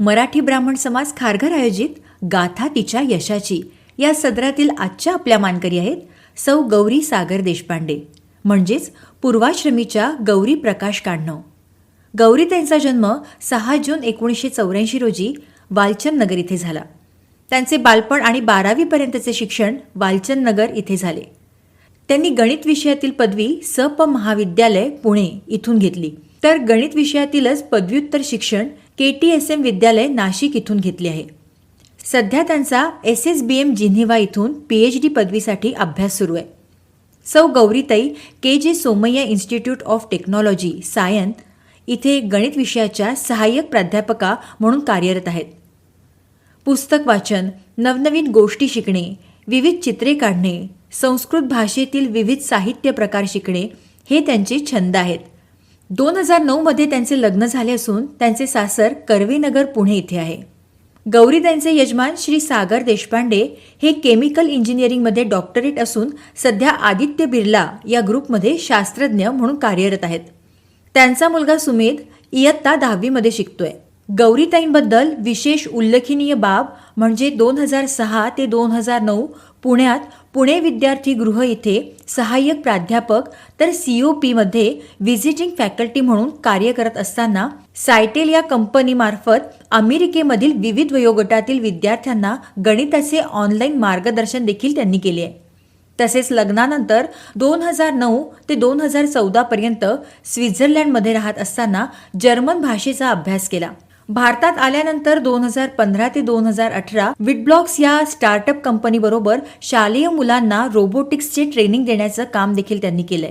मराठी ब्राह्मण समाज खारघर आयोजित गाथा तिच्या यशाची. या सदरातील आजच्या आपल्या मानकरी आहेत सौ गौरी सागर देशपांडे. म्हणजेच पूर्वाश्रमीच्या गौरी प्रकाश काढणं गौरी त्यांचा जन्म सहा जून एकोणीसशे चौऱ्याऐंशी रोजी वालचंद नगर इथे झाला. त्यांचे बालपण आणि बारावीपर्यंतचे शिक्षण वालचंद नगर इथे झाले. त्यांनी गणित विषयातील पदवी सप महाविद्यालय पुणे इथून घेतली. तर गणित विषयातीलच पदव्युत्तर शिक्षण के टी एस एम विद्यालय नाशिक इथून घेतले आहे. सध्या त्यांचा S S B M Geneva इथून पी एच डी पदवीसाठी अभ्यास सुरू आहे. सौ गौरीताई K J Somaiya institute of technology Sion इथे गणित विषयाच्या सहाय्यक प्राध्यापका म्हणून कार्यरत आहेत. पुस्तक वाचन नवनवीन गोष्टी शिकणे विविध चित्रे काढणे संस्कृत भाषेतील विविध साहित्य प्रकार शिकणे हे त्यांचे छंद आहेत. दोन हजार नऊमध्ये त्यांचे लग्न झाले असून त्यांचे सासर कर्वेनगर पुणे इथे आहे. गौरी त्यांचे यजमान श्री सागर देशपांडे हे केमिकल इंजिनिअरिंगमध्ये डॉक्टरेट असून सध्या आदित्य बिर्ला या ग्रुपमध्ये शास्त्रज्ञ म्हणून कार्यरत आहेत. त्यांचा मुलगा सुमेध इयत्ता दहावीमध्ये शिकतोय. गौरीताईंबद्दल विशेष उल्लेखनीय बाब म्हणजे दोन हजार सहा ते दोन हजार नऊ पुण्यात पुणे विद्यार्थी गृह सहाय्यक प्राध्यापक तर सीओ पीमध्ये व्हिजिटिंग फॅकल्टी म्हणून कार्य करत असताना सायटेल या कंपनीमार्फत अमेरिकेमधील विविध वयोगटातील विद्यार्थ्यांना गणिताचे ऑनलाईन मार्गदर्शन देखील त्यांनी केले आहे. तसेच लग्नानंतर दोन हजार नऊ ते दोन हजार चौदापर्यंत स्वित्झर्लंडमध्ये राहत असताना जर्मन भाषेचा अभ्यास केला. भारतात आल्यानंतर दोन हजार पंधरा ते दोन हजार अठरा विटब्लॉक्स या स्टार्टअप कंपनी बरोबर शालेय मुलांना रोबोटिक्सचे ट्रेनिंग देण्याचं काम देखील त्यांनी केलंय.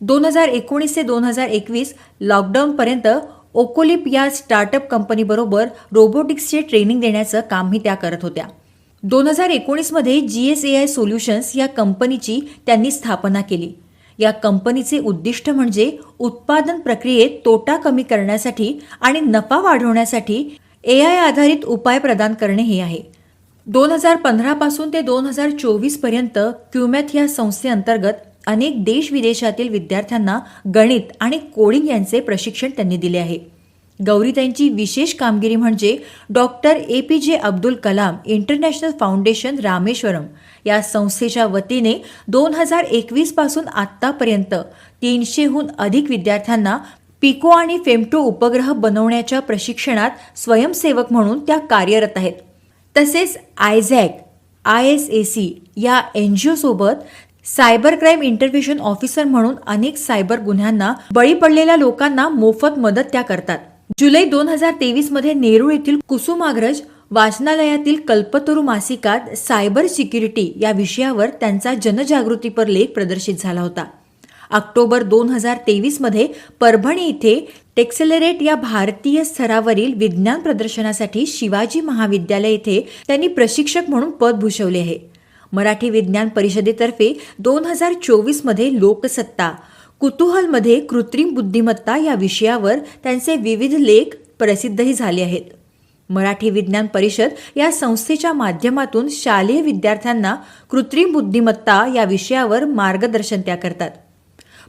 दोन हजार एकोणीस ते दोन हजार एकवीस लॉकडाऊनपर्यंत ओकोलिप या स्टार्टअप कंपनीबरोबर रोबोटिक्सचे ट्रेनिंग देण्याचं कामही त्या करत होत्या. दोन हजार एकोणीसमध्ये G S A I solutions या कंपनीची त्यांनी स्थापना केली. या कंपनीचे उद्दिष्ट म्हणजे उत्पादन प्रक्रियेत तोटा कमी करण्यासाठी आणि नफा वाढवण्यासाठी ए आय आधारित उपाय प्रदान करणे हे आहे. दोन हजार पंधरापासून ते दोन हजार चोवीसपर्यंत क्युमॅथ या संस्थेअंतर्गत अनेक देश विदेशातील विद्यार्थ्यांना गणित आणि कोडिंग यांचे प्रशिक्षण त्यांनी दिले आहे. गौरीताईंची विशेष कामगिरी म्हणजे doctor A P J Abdul Kalam international foundation Rameswaram. या संस्थेच्या वतीने दोन हजार एकवीसपासून आत्तापर्यंत तीनशेहून अधिक विद्यार्थ्यांना पिको आणि फेमटो उपग्रह बनवण्याच्या प्रशिक्षणात स्वयंसेवक म्हणून त्या कार्यरत आहेत. तसेच ISAC I S A C या एन जी ओसोबत सायबर क्राईम इंटरव्हेशन ऑफिसर म्हणून अनेक सायबर गुन्ह्यांना बळी पडलेल्या लोकांना मोफत मदत त्या करतात. जुलै दोन हजार तेवीसमध्ये नेरूळ येथील कुसुमाग्रज वाचनालयातील कल्पतरू मासिकात सायबर सिक्युरिटी या विषयावर त्यांचा जनजागृतीपर लेख प्रदर्शित झाला होता. ऑक्टोबर दोन हजार तेवीसमध्ये परभणी इथे टेक्सेलरेट या भारतीय स्तरावरील विज्ञान प्रदर्शनासाठी शिवाजी महाविद्यालय येथे त्यांनी प्रशिक्षक म्हणून पद भूषवले आहे. मराठी विज्ञान परिषदेतर्फे दोन हजार चोवीसमध्ये लोकसत्ता कुतूहलमध्ये कृत्रिम बुद्धिमत्ता या विषयावर त्यांचे विविध लेख प्रसिद्धही झाले आहेत. मराठी विज्ञान परिषद या संस्थेच्या माध्यमातून शालेय विद्यार्थ्यांना कृत्रिम बुद्धिमत्ता या विषयावर मार्गदर्शन त्या करतात.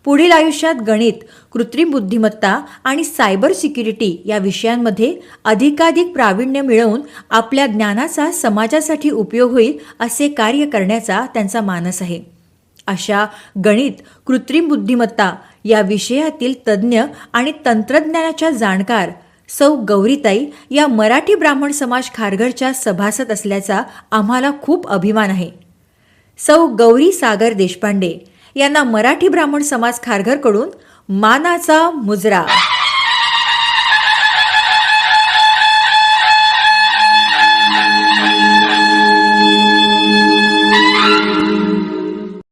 पुढील आयुष्यात गणित कृत्रिम बुद्धिमत्ता आणि सायबर सिक्युरिटी या विषयांमध्ये अधिकाधिक प्रावीण्य मिळवून आपल्या ज्ञानाचा समाजासाठी उपयोग होईल असे कार्य करण्याचा त्यांचा मानस आहे. अशा गणित कृत्रिम बुद्धिमत्ता या विषयातील तज्ज्ञ आणि तंत्रज्ञानाच्या जाणकार सौ गौरीताई या मराठी ब्राह्मण समाज खारघरच्या सभासद असल्याचा आम्हाला खूप अभिमान आहे. सौ गौरी सागर देशपांडे यांना मराठी ब्राह्मण समाज खारघरकडून मानाचा मुजरा.